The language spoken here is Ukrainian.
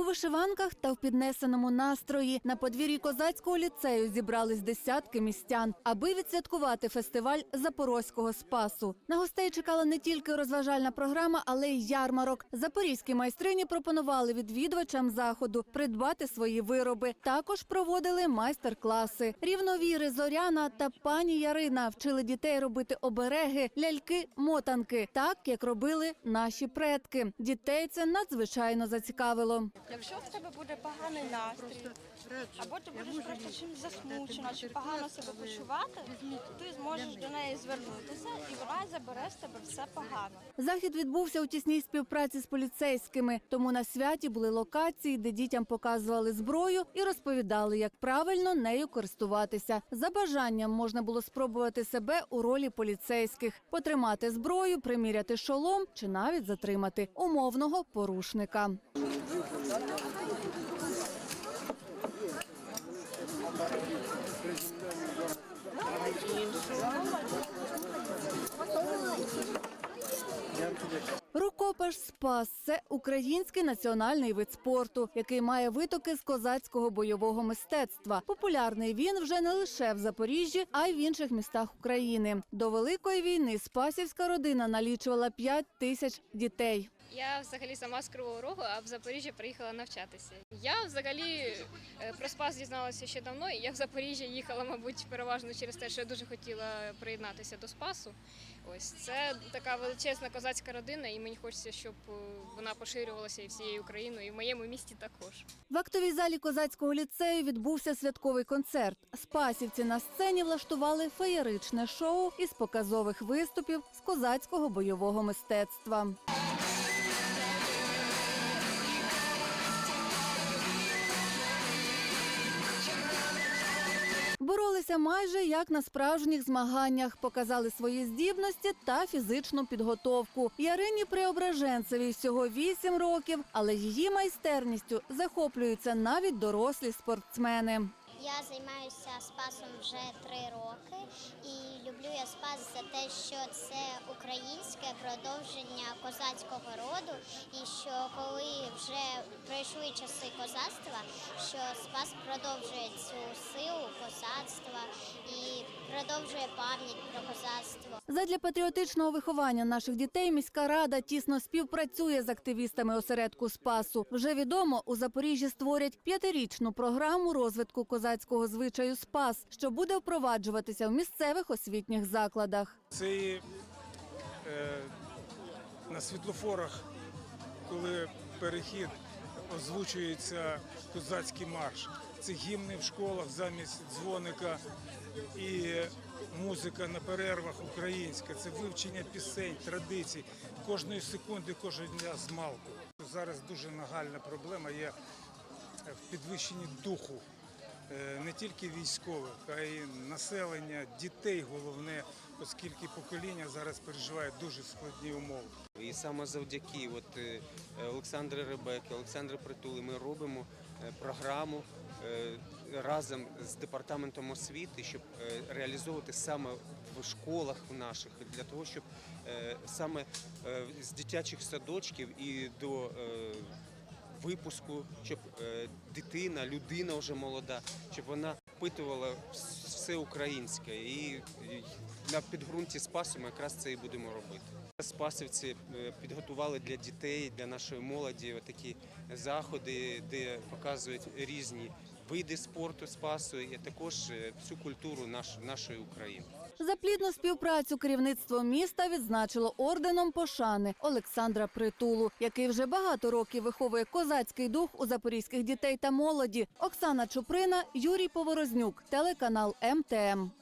У вишиванках та в піднесеному настрої на подвір'ї козацького ліцею зібрались десятки містян, аби відсвяткувати фестиваль Запорозького спасу. На гостей чекала не тільки розважальна програма, але й ярмарок. Запорізькі майстрині пропонували відвідувачам заходу придбати свої вироби. Також проводили майстер-класи. Рівновіри Зоряна та пані Ярина вчили дітей робити обереги, ляльки, мотанки, так як робили наші предки. Дітей це надзвичайно зацікавило. Якщо в тебе буде поганий настрій, або ти будеш просто чимось засмучена, чи погано себе почувати, ти зможеш до неї звернутися, і вона забере з тебе все погано. Захід відбувся у тісній співпраці з поліцейськими. Тому на святі були локації, де дітям показували зброю і розповідали, як правильно нею користуватися. За бажанням можна було спробувати себе у ролі поліцейських, потримати зброю, приміряти шолом чи навіть затримати умовного порушника. Рукопаш Спас це український національний вид спорту, який має витоки з козацького бойового мистецтва. Популярний він вже не лише в Запоріжжі, а й в інших містах України. До великої війни спасівська родина налічувала 5 тисяч дітей. Я взагалі сама з Кривого Рогу, а в Запоріжжя приїхала навчатися. Я взагалі е, про спас дізналася ще давно. і Я в Запоріжжя їхала, мабуть, переважно через те, що я дуже хотіла приєднатися до спасу. Ось це така величезна козацька родина, і мені хочеться, щоб е, вона поширювалася і всією Україною, і в моєму місті також. В актовій залі козацького ліцею відбувся святковий концерт. Спасівці на сцені влаштували феєричне шоу із показових виступів з козацького бойового мистецтва. Боролися майже як на справжніх змаганнях, показали свої здібності та фізичну підготовку. Ярині Преображенцевій всього 8 років, але її майстерністю захоплюються навіть дорослі спортсмени. Я займаюся спасом вже три роки і люблю я спас за те, що це українське продовження козацького роду, і що коли вже пройшли часи козацтва, що спас продовжує цю силу козацтва і продовжує пам'ять про козацтво. Задля патріотичного виховання наших дітей міська рада тісно співпрацює з активістами осередку Спасу. Вже відомо, у Запоріжжі створять п'ятирічну програму розвитку козацького звичаю Спас, що буде впроваджуватися в місцевих освітніх закладах. Це і, е, на світлофорах, коли перехід озвучується козацький марш. Це гімни в школах замість дзвоника і музика на перервах українська. Це вивчення пісень, традицій. Кожної секунди, кожного дня з малку. Зараз дуже нагальна проблема є в підвищенні духу е, не тільки військових, а й населення, дітей головне, оскільки покоління зараз переживає дуже складні умови. І саме завдяки от, Олександрі Ребеки, Олександрі Притули ми робимо е, програму е, разом з департаментом освіти, щоб е, реалізовувати саме в школах в наших для того, щоб саме з дитячих садочків і до випуску, щоб дитина, людина вже молода, щоб вона впитувала все українське. І, на підґрунті спасу ми якраз це і будемо робити. Спасівці е, підготували для дітей, для нашої молоді такі заходи, де показують різні види спорту спасу і також е, всю культуру наш, нашої України. За плідну співпрацю керівництво міста відзначило орденом пошани Олександра Притулу, який вже багато років виховує козацький дух у запорізьких дітей та молоді. Оксана Чуприна, Юрій Поворознюк, телеканал МТМ.